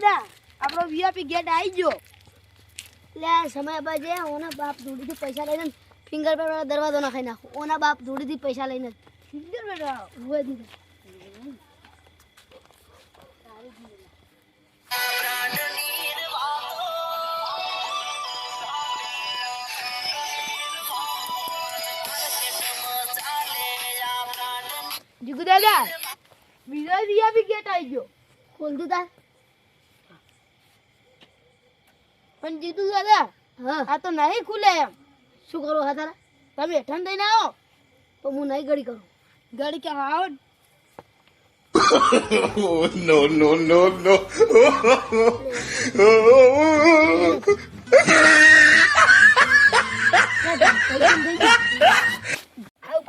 દાદા, આપણો VIP gate આવી ગયો. એટલે સમય બાજે ઓના બાપ જોડીથી પૈસા લઈને ફિંગર પર વાળા દરવાજો નાખી નાખો. ઓના બાપ જોડીથી પૈસા લઈને ફિંગર બેટા હોય દીધા. જીગુ દાદા, બીજો વીઆઈપી ગેટ આવી ગયો. ખોલ તાર પણ જીતુ દાદા હા. આ તો નહીં ખુલે એમ. શું કરો હા તારા? તમે હેઠળ થઈને આવો. તો હું નહીં ગળી કરું. ગાડી ક્યાં આવો નો? નો નો નો no. આવું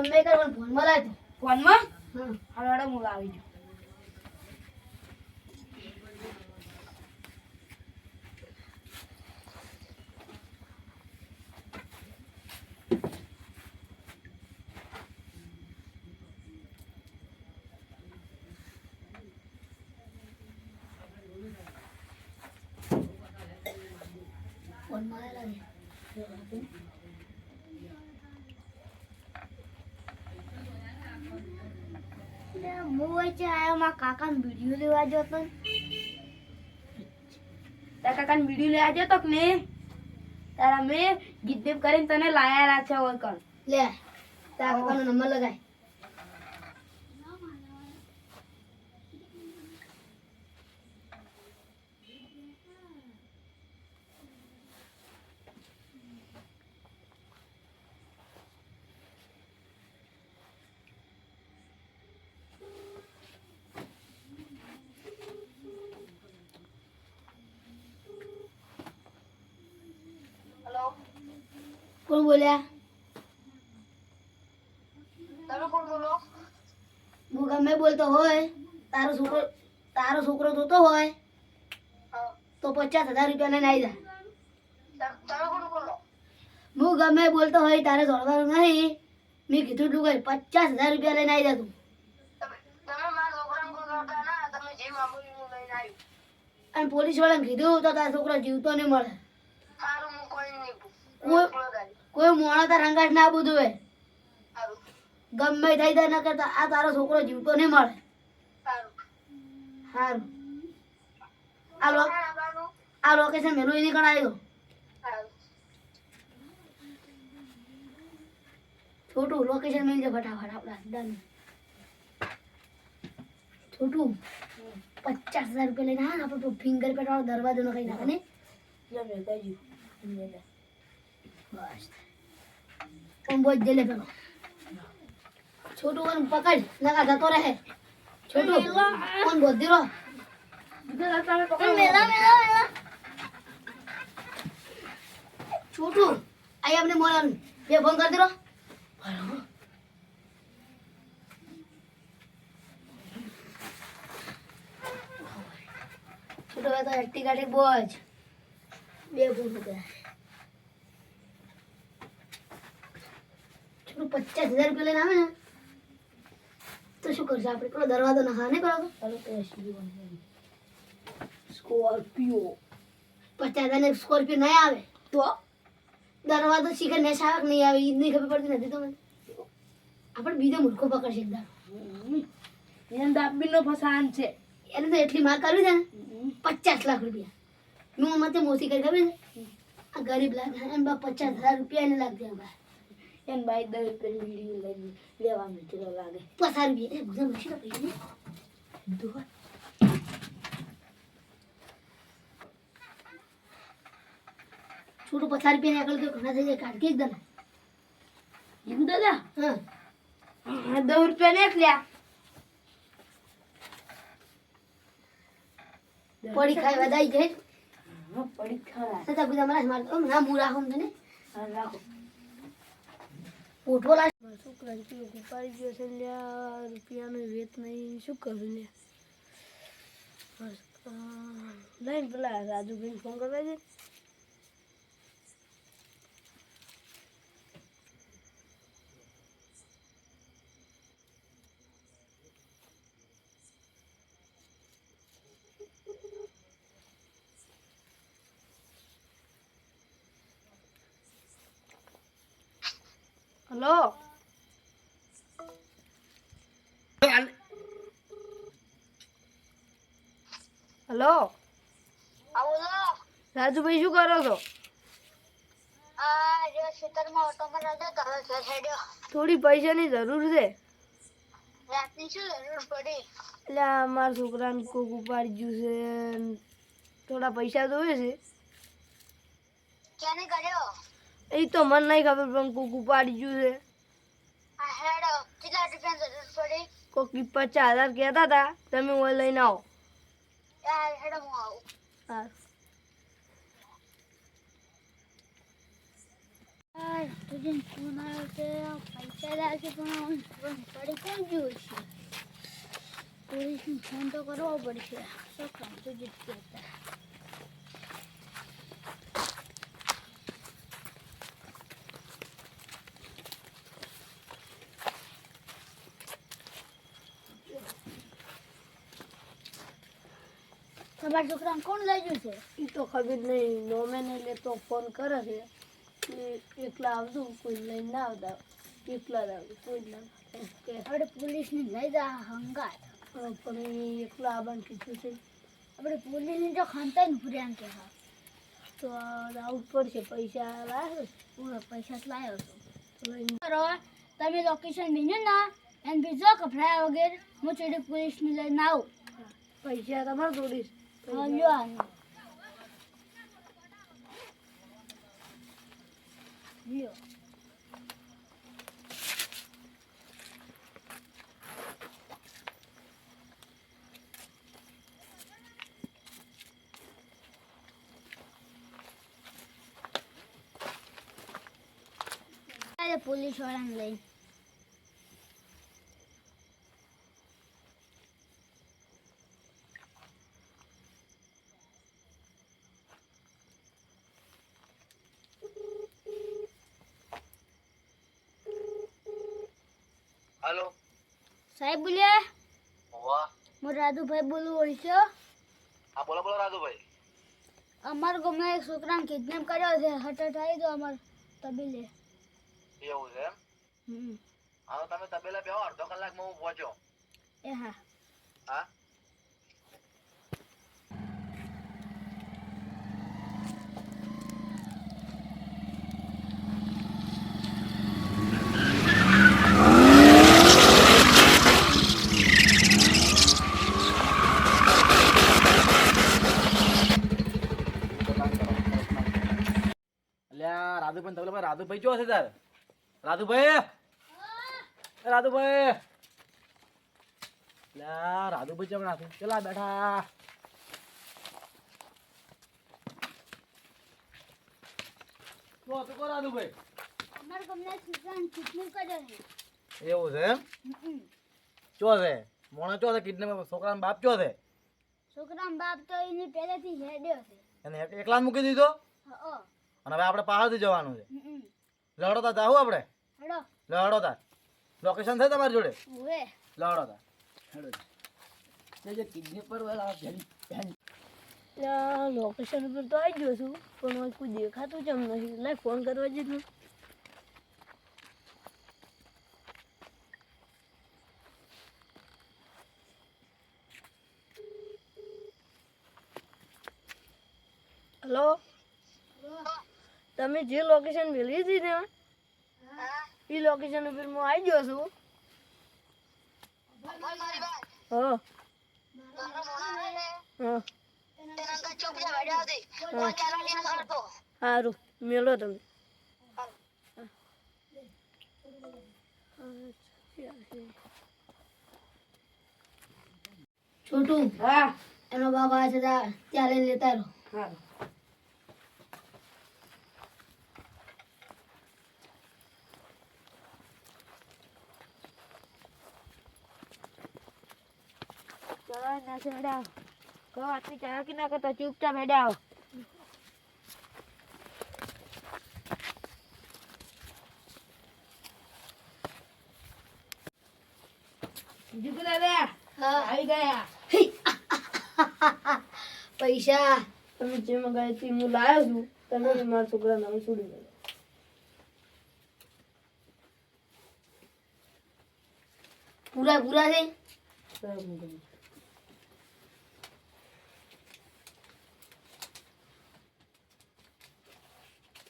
ગમે કર પણ ફોનમાં લાય તું. ફોનમાં? હા હાલો હાલો હું લાવી છું ફોનમાં લાય હું વચ્ચે આવ્યો મારા કાકાને વીડિયો લેવા જતો. તારા કાકાને વીડિયો લેવા જતો કે ને તારા મેં ગીત દેવ કરીને તને લાયા છે ઓય કર લે, તારા કાકાનો નંબર લગાય. કોણ બોલ્યા તમે કોણ બોલો હું ગમે બોલતો હોય તારો છોકરો તારો છોકરો જોતો હોય તો પચાસ હજાર રૂપિયા લઈને આવી જા ત- તમે કોણ બોલો હું ગમે બોલતો હોય તારે જોડવાનું નહીં મેં કીધું તું કઈ પચાસ હજાર રૂપિયા લઈને આવી જા તું અને પોલીસ વાળાને કીધું તો તારો છોકરો જીવતો નહીં મળે સારું હું કોઈ નહીં કોઈ- મોણા તાર રંગાટ ના બધું હોય ગમે થઈ જાય ન કરતા આ તારો છોકરો જીવતો નહીં મળે. સારું આ લોકેશન મેલું એની આવ્યો છોટું લોકેશન મેલ છે ફટાફટ આપણા ડન છોટું, પચાસ હજાર રૂપિયા લઈને હા આપણે ફિંગર પેટ વાળો દરવાજો નો કઈ નાખે ને. બોજ દે લે પેલો? છોટું ઓન પકડ નકા જતો રહે. છોટું ઓન બોધી રો જીગુ દાદા તમે પકડો. છોટું આઈ આપણે મોળાનું બે ફોન કરી દીરો છોટું હવે તો એક્ટી ગાડી બોજ. બે ફોન કરી છોટું પચાસ હજાર રૂપિયા લઈને આવે ને તો શું કરશે આપણે? પેલો દરવાજો નખા નહીં કરો સ્કોર્પિયો. પચાસ હજાર સ્કોર્પિયો નહીં આવે. તો? દરવાજો શીખર ને શાવક નહીં આવે ઈદ નહીં ખબર પડતી નથી તો મને. આપણે બીજો મૂર્ખો પકડશે એકદમ એને દાબીનો ફસાન છે. એને તો એટલી માર કરવી છે ને પચાસ લાખ રૂપિયા. હું મતે મોસી કરી ખબર છે આ ગરીબ લાગે એમ બા પચાસ હજાર રૂપિયા એને લાગશે હમણાં એને બાઈ દસ પેલી વીડિયો લઈને લેવાનું ચલો લાગે. પસાર બી એ બધા મશીન ને દુહા છોટું પચાસ રૂપિયા ને એકલ તો ઘણા થઈ જાય. કાઢ કે એકદમ જીગુ દાદા? હા. દસ રૂપિયા ને લ્યા. પડી ખાઈ વધાઈ જાય. પડી ખાવા. તો તમે તમારા મારતો ના મૂરા હોમ તને. રાખો. પોઠો લાગે. શું ક્રાંતિ ઉપાડી ગયો છે લ્યા રૂપિયાનું વેત નહીં, શું કરું લ્યા લઈને પેલા રાજુભાઈ ફોન કરવા દે હલો હલો? રાજુભાઈ શું કરો છો? થોડી પૈસાની જરૂર છે? એટલે મારા છોકરાને કોક ઉપાડી ગયું છે થોડા પૈસા જોઈએ છે. એ તો મને નહીં ખબર પણ કોક ઉપાડી ગયું છે. કોક પચાસ હજાર કહેતા હતા તમે લઈને આવો. હેડો હું આવું હા તુજે ફોન આવ્યો છે પૈસા લાગે પણ ફોન પડી કેમ ગયું છે પોલીસને ફોન તો કરવો પડશે શું કામ તુજે કહેતા તમારા છોકરાને કોણ લઈ ગયું છે? એ તો ખબર નહીં. નોમે નહીં લેતો ફોન કરે છે. કે એકલા આવતું કોઈ લઈને ના આવતા. એકલા જ આવતું કોઈ જ ના. કે. આપણે પોલીસને લઈ જા હંગાત. પણ એ એકલા આવવાનું કીધું છે. આપણે પોલીસને જો ખાનતા ને ભૂર્યા કે હા. તો આવું પડશે. પૈસા લાવ્યો પૂરો પૈસા જ લાવ્યો છું. કરો. તમે લોકેશન ભીન્યું ના એને બીજો કપડા વગેરે હું ચડી પોલીસને લઈને આવું. પૈસા તમારે થોડીશ હા લ્યો આનું લ્યો પોલીસ વાળાને લઈ હાલો સાહેબ બોલ્યા વાહ હું રાજુભાઈ બોલું ઓળશો હા બોલો બોલો રાજુભાઈ. અમાર ગામના એક છોકરાને કિડનેપ કર્યો છે હટ હટ આવી દો અમાર તબીલે એવું છે હમ. હા તમે તબેલા બેહો અડધો કલાકમાં હું પહોંચો. એ હા. હા? રાધુભાઈ જો છે તાર. રાધુભાઈ. રાધુભાઈ. અલ્યા રાધુભાઈ જમણા રાધુ ચલા બેઠા. કો તો કો રાધુભાઈ? અમારા ગામના એવું છે એમ? ચો છે? મોણો ચો છે? કિડનેપ છોકરાનો બાપ ચો છે? છોકરાનો બાપ તો એની પહેલેથી હેડ્યો છે. એને એકલા મૂકી દીધો? હા. અને હવે આપણે પહાડથી જવાનું છે. લડો તા જાવું આપણે? હેડો. લડો તા લોકેશન છે તમારી જોડે? લડો તા લોકેશન ઉપર તો આવી ગયો છું પણ કોઈ દેખાતું જ એમ નથી. લાય ફોન કરવા જેટલું હલો તમે જે લોકેશન મેળવી હતી ને એ લોકેશન ઉપર હું આવી ગયો છું. હા. હા. સારું મેળો તમે છોટું હા. એનો બાબા છે તા- ત્યારે લેતા રહો. ના ચડાવ. કહો આટલી ચા કે ના કરતા ચૂપચાપ હેડાવ. પૈસા. તમે જે મંગાવી હતી હું લાવ્યો છું. તમે મારા છોકરા નામ છોડી દો પૂરા પૂરા છે?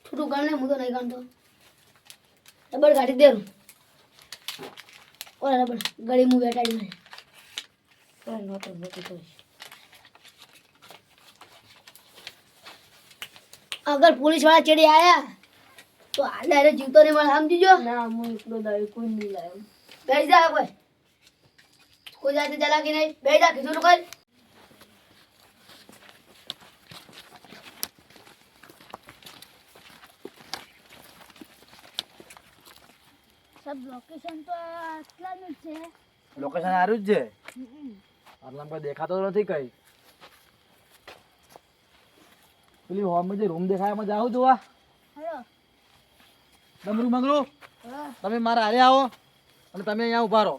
થોડું ગણ હું તો નહીં ગણતો રબડ કાઢી દેરું. ઓલા રબડ ગળી હું બેઠાડી મને નહોતો કહીશ અગર પોલીસવાળા ચડી આયા તો આ ડાયરે જીવતો નહીં મળે સમજીજો ના હું એકલો દાવી કોઈ નહીં લાવ્યો બેસી જા કોઈ કોઈ જાતે ચલાકી નહીં. બેસી જા કીધું કર. સબ લોકેશન તો આટલાનું જ છે. લોકેશન સારું જ છે? આટલામાં પર દેખાતો નથી કઈ. પેલી હોમ જે રૂમ દેખાય એમાં જાઉં જોવા. ડમરું મંગરું તમે મારા હારે આવો અને તમે અહીંયા ઊભા રહો.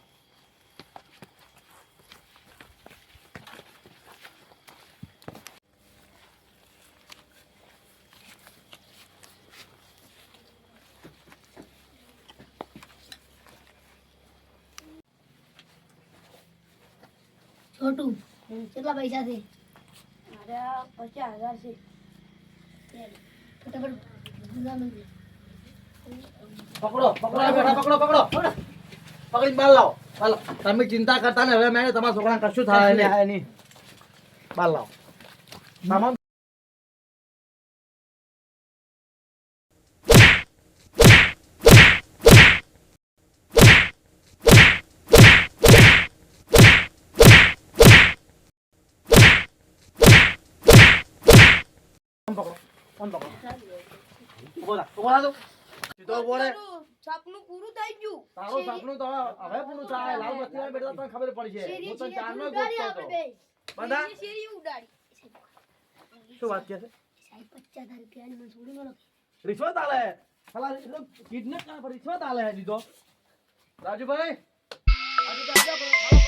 છોટું કેટલા પૈસા છે? મારે પચાસ હજાર છે. ફટાફટ પકડો પકડો પકડો પકડો. પકડી બાર લાવો. તમે ચિંતા કરતા ને હવે મેં તમારા છોકરાને કશું થાય નહીં. બાર લાવો. સામાન પકડો ફોન પકડો ઊભો થા ઊભો થા તું સીધો રહે સપનું પૂરું થઈ ગયું તારું સપનું તો હવે પૂરું થાય લાલ બત્તી વાળી બેઠા તને ખબર પડશે હું તને ચારનો ગોતતો હતો બંધા શું વાત કહે છે સાહેબ પચાસ હજાર રૂપિયાની મને છોડી મળો રિશ્વત આલે સાલા કિડનેપ ના પર રિશ્વત આલે હે દીધો રાજુભાઈ આજુ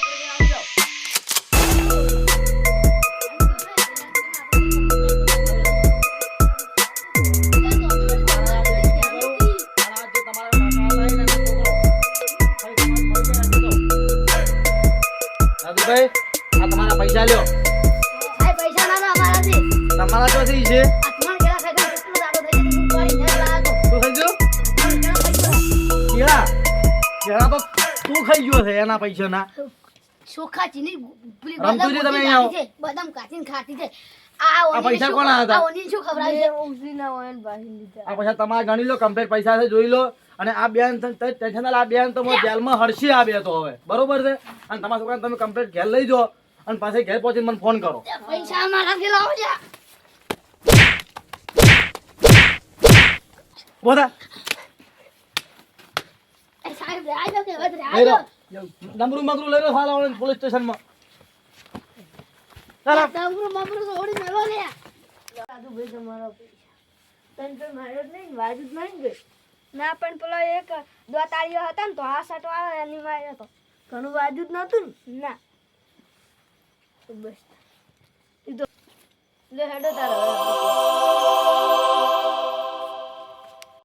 ખાઈ પૈસા ના ચોખા ચીની પેલી બદામ તમે અહીંયા? છે બદામ કાચીને ખાતી છે. આ પૈસા શું- હતા? આ શું ખવડાવ્યું છે? ઉસી ના હોય લીધા. આ પૈસા તમારે ગણી લો કમ્પ્લીટ પૈસા છે જોઈ લો. અને આ બેન ટેન્શન આ બેન તો જેલમાં હરશી આ બે તો હવે. બરોબર છે? અને તમારા છોકરાને તમે કમ્પ્લીટ ઘેર લઈ જાઓ અને પાછી ઘેર પહોંચીને મને ફોન કરો. પૈસા મારાથી લાવો છે બોધા સાહેબ આજો કે હવે નમરું મગરું લઈ લો સાલા પોલીસ સ્ટેશનમાં. ચાલો. ડમરું મમરું તો ઓડી મેળો લે સાધુ ભાઈ તમારા તને તો માર્યો જ નહીં વાજુ જ નહીં ગઈ ના, પણ પેલો એક દોતાળીઓ હતા ને તો આ સાટો આવે એની માર્યો હતો. ઘણું વાજુ જ નહોતું ને? ના. બસ. હેડો તારા.